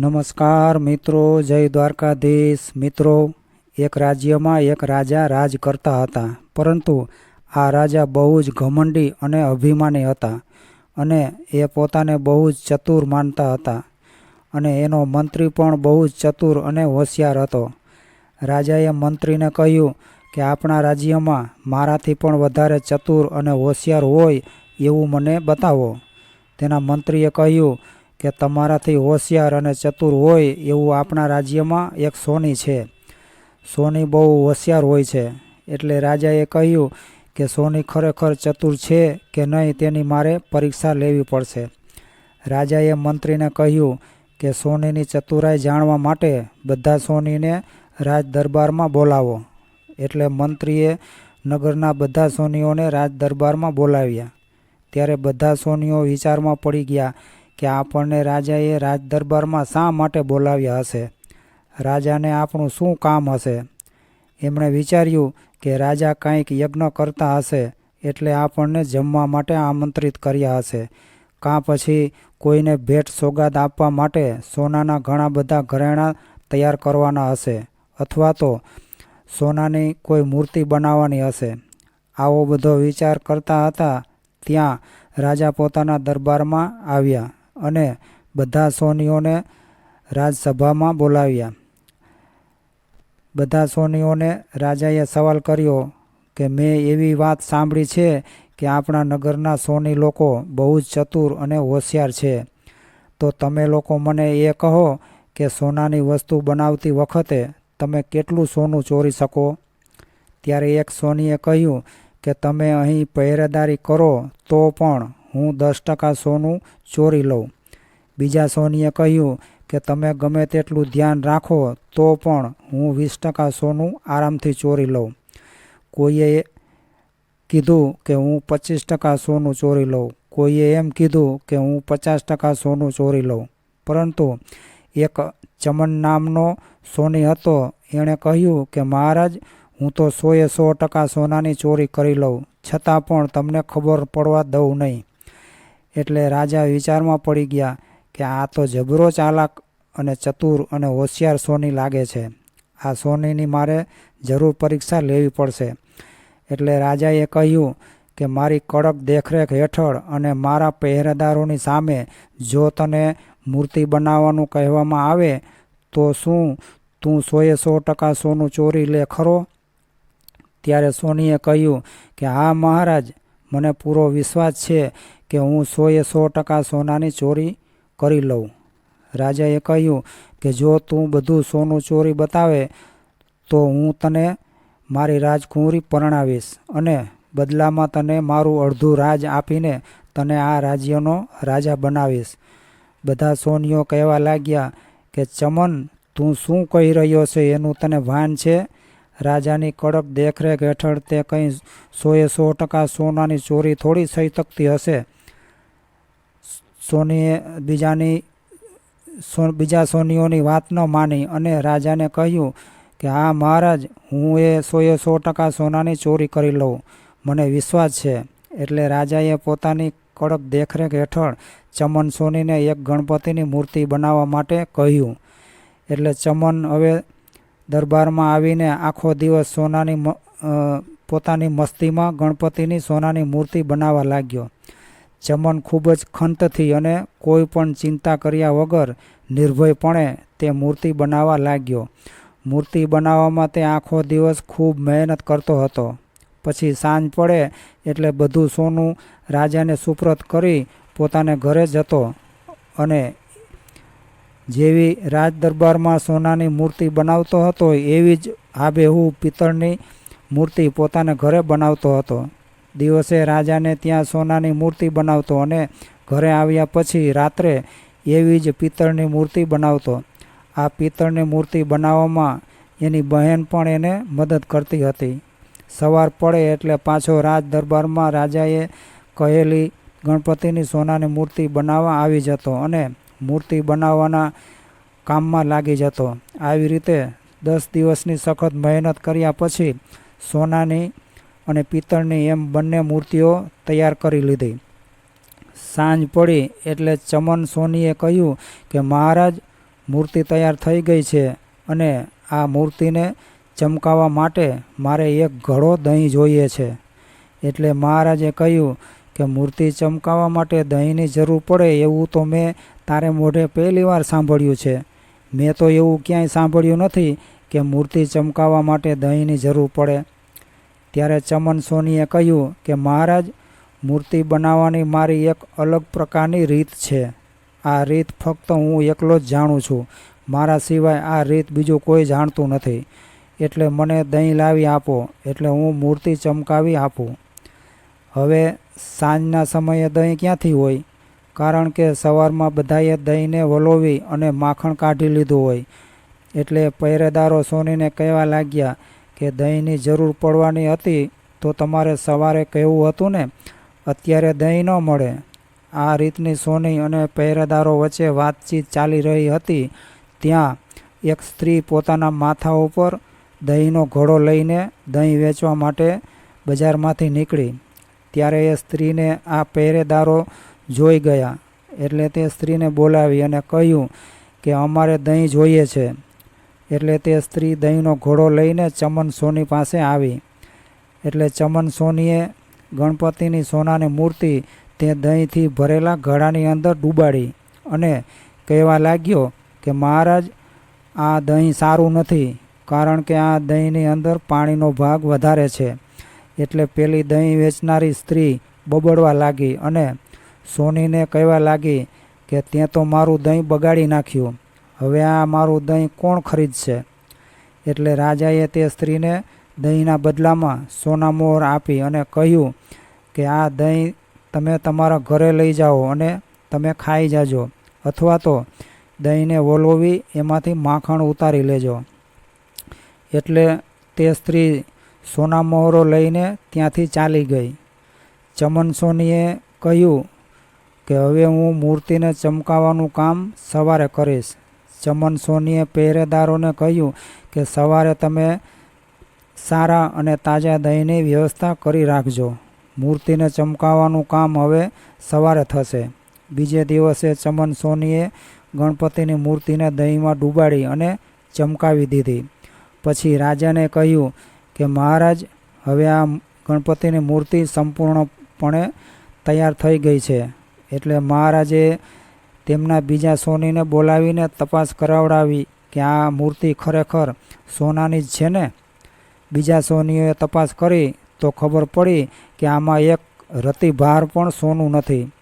નમસ્કાર મિત્રો, જય દ્વારકાધીશ. મિત્રો, એક રાજ્યમાં એક રાજા રાજ કરતા હતા, પરંતુ આ રાજા બહુ જ ઘમંડી અને અભિમાની હતા અને એ પોતાને બહુ જ ચતુર માનતા હતા અને એનો મંત્રી પણ બહુ જ ચતુર અને હોશિયાર હતો. રાજાએ મંત્રીને કહ્યું કે, આપણા રાજ્યમાં મારાથી પણ વધારે ચતુર અને હોશિયાર હોય એવું મને બતાવો. તેના મંત્રીએ કહ્યું કે તમારાથી હોશિયાર અને ચતુર હોય એવું આપણા રાજ્યમાં એક સોની છે. સોની બહુ હોશિયાર હોય છે. એટલે રાજાએ કહ્યું કે સોની ખરેખર ચતુર છે કે નહીં તેની મારે પરીક્ષા લેવી પડશે. રાજાએ મંત્રીને કહ્યું કે સોનીની ચતુરાઈ જાણવા માટે બધા સોનીને રાજ દરબારમાં બોલાવો. એટલે મંત્રીએ નગરના બધા સોનીઓને રાજ દરબારમાં બોલાવ્યા. ત્યારે બધા સોનીઓ વિચારમાં પડી ગયા કે આપણને રાજાએ રાજ દરબારમાં શા માટે બોલાવ્યા હશે? રાજાને આપણું શું કામ હશે? એમણે વિચાર્યું કે રાજા કંઈક યજ્ઞ કરતા હશે એટલે આપણને જમવા માટે આમંત્રિત કર્યા હશે. કાં પછી કોઈને ભેટ સોગાદ આપવા માટે સોનાના ઘણા બધા ઘરેણાં તૈયાર કરવાના હશે અથવા તો સોનાની કોઈ મૂર્તિ બનાવવાની હશે. આવો બધો વિચાર કરતા હતા ત્યાં રાજા પોતાના દરબારમાં આવ્યા. અને બધા સોનીઓને રાજસભામાં બોલાવ્યા. બધા સોનીઓને રાજાએ સવાલ કર્યો કે મેં એવી વાત સાંભળી છે કે આપણા નગરના સોની લોકો બહુ જ ચતુર અને હોશિયાર છે. તો તમે લોકો મને એ કહો કે સોનાની વસ્તુ બનાવતી વખતે તમે કેટલું સોનું ચોરી શકો? ત્યારે એક સોનીએ કહ્યું કે તમે અહીં પહેરેદારી કરો તો પણ હું દસ ટકા સોનું ચોરી લઉં. બીજા સોનીએ કહ્યું કે, તમે ગમે તેટલું ધ્યાન રાખો, તો પણ હું વીસ ટકા સોનું આરામથી ચોરી લઉં. કોઈએ કીધું કે, હું પચીસ ટકા સોનું ચોરી લઉં. કોઈએ એમ કીધું કે, હું પચાસ ટકા સોનું ચોરી લઉં. પરંતુ એક ચમન નામનો સોની હતો, એણે કહ્યું કે, મહારાજ, હું તો સોએ સો ટકા સોનાની ચોરી કરી લઉં. છતાં પણ તમને ખબર પડવા દઉં નહીં. એટલે રાજા વિચારમાં પડી ગયા કે આ તો જબરો ચાલાક અને ચતુર અને હોશિયાર સોની લાગે છે. આ સોનીની મારે જરૂર પરીક્ષા લેવી પડશે. એટલે રાજાએ કહ્યું કે મારી કડક દેખરેખ હેઠળ અને મારા પહેરેદારોની સામે જો તને મૂર્તિ બનાવવાનું કહેવામાં આવે, તો શું તું સોએ સો ટકા સોનું ચોરી લે ખરો? ત્યારે સોનીએ કહ્યું કે હા મહારાજ, મને પૂરો વિશ્વાસ છે કે હું સોએ સો ટકા સોનાની ચોરી કરી લઉં. રાજાએ કહ્યું કે જો તું બધું સોનું ચોરી બતાવે, તો હું તને મારી રાજકુંવરી પરણાવીશ અને બદલામાં તને મારું અડધું રાજ આપીને તને આ રાજ્યનો રાજા બનાવીશ. બધા સોનીઓ કહેવા લાગ્યા કે, ચમન, તું શું કહી રહ્યો છે? એનું તને ભાન છે? રાજાની કડક દેખરેખ હેઠળ તે કંઈ સોએ સો ટકા સોનાની ચોરી થોડી થઈ શકતી હશે? સોનીએ બીજાની સો, બીજા સોનીઓની વાત ન માની અને રાજાને કહ્યું કે, હા, મહારાજ, હું એ સોએ સો ટકા સોનાની ચોરી કરી લઉં. મને વિશ્વાસ છે. એટલે રાજાએ પોતાની કડક દેખરેખ હેઠળ ચમન સોનીને એક ગણપતિની મૂર્તિ બનાવવા માટે કહ્યું. એટલે ચમન હવે દરબારમાં આવીને આખો દિવસ સોનાની પોતાની મસ્તીમાં ગણપતિની સોનાની મૂર્તિ બનાવવા લાગ્યો. ચમન ખૂબ જ ખંતથી અને કોઈ પણ ચિંતા કર્યા વગર નિર્ભયપણે તે મૂર્તિ બનાવવા લાગ્યો. મૂર્તિ બનાવવામાં તે આખો દિવસ ખૂબ મહેનત કરતો હતો. પછી સાંજ પડે એટલે બધું સોનું રાજાને સુપ્રત કરી પોતાને ઘરે જતો અને જેવી રાજદરબારમાં સોનાની મૂર્તિ બનાવતો હતો, એવી જ આબેહૂ પિત્તળની મૂર્તિ પોતાને ઘરે બનાવતો હતો. દિવસે રાજાને ત્યાં સોનાની મૂર્તિ બનાવતો અને ઘરે આવ્યા પછી રાત્રે એવી જ પિત્તળની મૂર્તિ બનાવતો. આ પિત્તળની મૂર્તિ બનાવવામાં એની બહેન પણ એને મદદ કરતી હતી. સવાર પડે એટલે પાછો રાજ દરબારમાં રાજાએ કહેલી, ગણપતિની સોનાની મૂર્તિ બનાવવા આવી જતો અને મૂર્તિ બનાવવાના કામમાં લાગી જતો. આવી રીતે દસ દિવસની સખત મહેનત કર્યા પછી સોનાની અને પિત્તળની એમ બંને મૂર્તિઓ તૈયાર કરી લીધી. સાંજ પડી એટલે ચમન સોનીએ કહ્યું કે, મહારાજ, મૂર્તિ તૈયાર થઈ ગઈ છે અને આ મૂર્તિને ચમકાવવા માટે મારે એક ઘડો દહીં જોઈએ છે. એટલે મહારાજે કહ્યું કે, મૂર્તિ ચમકાવવા માટે દહીંની જરૂર પડે એવું તો મેં તારે મોઢે પહેલી વાર સાંભળ્યું છે. મેં તો એવું ક્યાંય સાંભળ્યું નથી કે મૂર્તિ ચમકાવવા માટે દહીંની જરૂર પડે. ત્યારે ચમન સોનીએ કહ્યું કે, મહારાજ, મૂર્તિ બનાવવાની મારી એક અલગ પ્રકારની રીત છે. આ રીત ફક્ત હું એકલો જ જાણું છું. મારા સિવાય આ રીત બીજું કોઈ જાણતું નથી. એટલે મને દહીં લાવી આપો. એટલે હું મૂર્તિ ચમકાવી આપું. હવે સાંજના સમયે દહીં ક્યાંથી હોય? કારણ કે સવારમાં બધાએ દહીંને વલોવી અને માખણ કાઢી લીધું હોય. એટલે પહેરેદારો સોનીને કહેવા લાગ્યા કે દહીંની જરૂર પડવાની હતી, તો તમારે સવારે કહેવું હતું ને, અત્યારે દહીં ન મળે. આ રીતની સોની અને પહેરેદારો વચ્ચે વાતચીત ચાલી રહી હતી. ત્યાં એક સ્ત્રી પોતાના માથા ઉપર દહીંનો ઘોડો લઈને દહીં વેચવા માટે બજારમાંથી નીકળી. ત્યારે એ સ્ત્રીને આ પહેરેદારો જોઈ ગયા. એટલે તે સ્ત્રીને બોલાવી અને કહ્યું કે, અમારે દહીં જોઈએ છે. એટલે તે સ્ત્રી દહીંનો ઘોડો લઈને ચમન સોની પાસે આવી. એટલે ચમન સોનીએ ગણપતિની સોનાની મૂર્તિ તે દહીંથી ભરેલા ઘડાની અંદર ડૂબાડી અને કહેવા લાગ્યો કે, મહારાજ, આ દહીં સારું નથી, કારણ કે આ દહીંની અંદર પાણીનો ભાગ વધારે છે. એટલે પેલી દહીં વેચનારી સ્ત્રી બબડવા લાગી અને સોનીને કહેવા લાગી કે તે તો મારું દહીં બગાડી નાખ્યું. હવે આ મારું દહીં કોણ ખરીદશે? એટલે રાજાએ તે સ્ત્રીને દહીંના બદલામાં સોના મોહર આપી અને કહ્યું કે, આ દહીં તમે તમારા ઘરે લઈ જાઓ અને તમે ખાઈ જાજો, અથવા તો દહીંને વલોવી એમાંથી માખણ ઉતારી લેજો. એટલે તે સ્ત્રી સોના મોહરો લઈને ત્યાંથી ચાલી ગઈ. ચમન સોનીએ કહ્યું કે, હવે હું મૂર્તિને ચમકાવવાનું કામ સવારે કરીશ. ચમન સોનીએ પહેરેદારોને કહ્યું કે સવારે તમે સારા અને તાજા દહીંની વ્યવસ્થા કરી રાખજો. મૂર્તિને ચમકાવવાનું કામ હવે સવારે થશે. બીજે દિવસે ચમન સોનીએ ગણપતિની મૂર્તિને દહીંમાં ડૂબાડી અને ચમકાવી દીધી. પછી રાજાને કહ્યું કે મહારાજ, હવે આ ગણપતિની મૂર્તિ સંપૂર્ણપણે તૈયાર થઈ ગઈ છે. એટલે મહારાજે તેમના બીજા સોનીને બોલાવીને તપાસ કરાવડાવી કે આ મૂર્તિ ખરેખર સોનાની જ છે ને? બીજા સોનીઓએ તપાસ કરી તો ખબર પડી કે આમાં એક રતિભાર પણ સોનું નથી.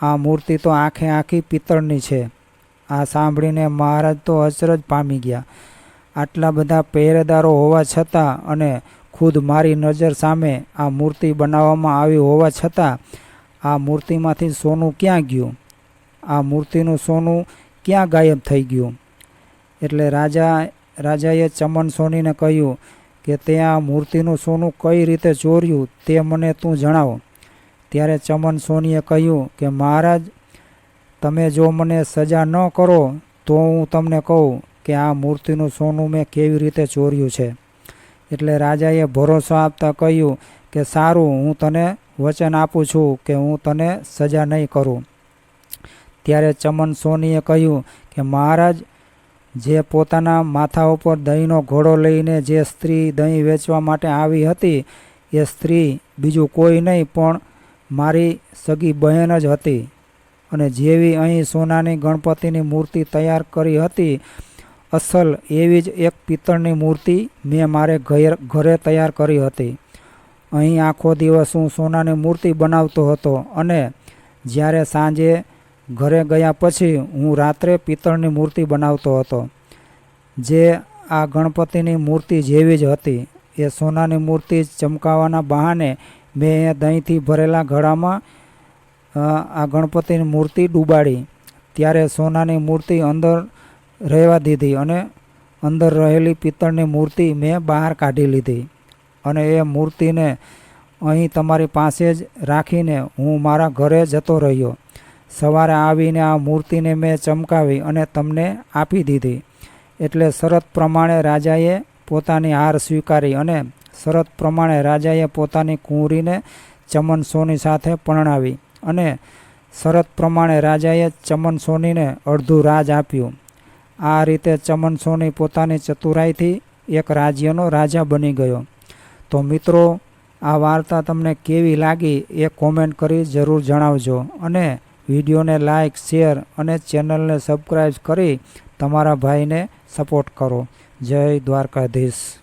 આ મૂર્તિ તો આંખે આખી પિત્તળની છે. આ સાંભળીને મહારાજ તો અચરજ પામી ગયા. આટલા બધા પહેરેદારો હોવા છતાં અને ખુદ મારી નજર સામે આ મૂર્તિ બનાવવામાં આવી હોવા છતાં આ મૂર્તિમાંથી સોનું ક્યાં ગયું? આ મૂર્તિનું સોનું ક્યાં ગાયબ થઈ ગયું? એટલે રાજા, રાજાએ ચમન સોનીને કહ્યું કે તે આ મૂર્તિનું સોનું કઈ રીતે ચોર્યું તે મને તું જણાવો. ત્યારે ચમન સોનીએ કહ્યું કે, મહારાજ, તમે જો મને સજા ન કરો તો હું તમને કહું કે આ મૂર્તિનું સોનું મેં કેવી રીતે ચોર્યું છે. એટલે રાજાએ ભરોસો આપતા કહ્યું કે, સારું, હું તને વચન આપું છું કે હું તને સજા નહીં કરું. ત્યારે ચમન સોનીએ કહ્યું કે, મહારાજ, જે પોતાના માથા ઉપર દહીંનો ઘોડો લઈને જે સ્ત્રી દહીં વેચવા માટે આવી હતી, એ સ્ત્રી બીજું કોઈ નહીં, પણ મારી સગી બહેન જ હતી. અને જેવી અહીં સોનાની ગણપતિની મૂર્તિ તૈયાર કરી હતી, અસલ એવી જ એક પિત્તળની મૂર્તિ મેં મારે ઘેર તૈયાર કરી હતી. અહીં આખો દિવસ હું સોનાની મૂર્તિ બનાવતો હતો અને જ્યારે સાંજે ઘરે ગયા પછી હું રાત્રે પિત્તળની મૂર્તિ બનાવતો હતો. જે આ ગણપતિની મૂર્તિ જેવી જ હતી. એ સોનાની મૂર્તિ ચમકાવવાના બહાને મેં એ દહીંથી ભરેલા ઘડામાં આ ગણપતિની મૂર્તિ ડૂબાડી. ત્યારે સોનાની મૂર્તિ અંદર રહેવા દીધી અને અંદર રહેલી પિત્તળની મૂર્તિ મેં બહાર કાઢી લીધી. અને એ મૂર્તિને અહીં તમારી પાસે જ રાખીને હું મારા ઘરે જતો રહ્યો. સવારે આવીને આ મૂર્તિને મેં ચમકાવી અને તમને આપી દીધી. એટલે શરત પ્રમાણે રાજાએ પોતાની હાર સ્વીકારી અને શરત પ્રમાણે રાજાએ પોતાની કુંવરીને ચમન સોની સાથે પરણાવી અને શરત પ્રમાણે રાજાએ ચમન સોનીને અડધું રાજ આપ્યું. આ રીતે ચમન સોની પોતાની ચતુરાઈથી એક રાજ્યનો રાજા બની ગયો. તો મિત્રો, આ વાર્તા તમને કેવી લાગી એ કોમેન્ટ કરી જરૂર જણાવજો અને વિડીયોને લાઇક શેર અને ચેનલને સબસ્ક્રાઈબ કરી તમારા ભાઈને સપોર્ટ કરો. જય દ્વારકાધીશ.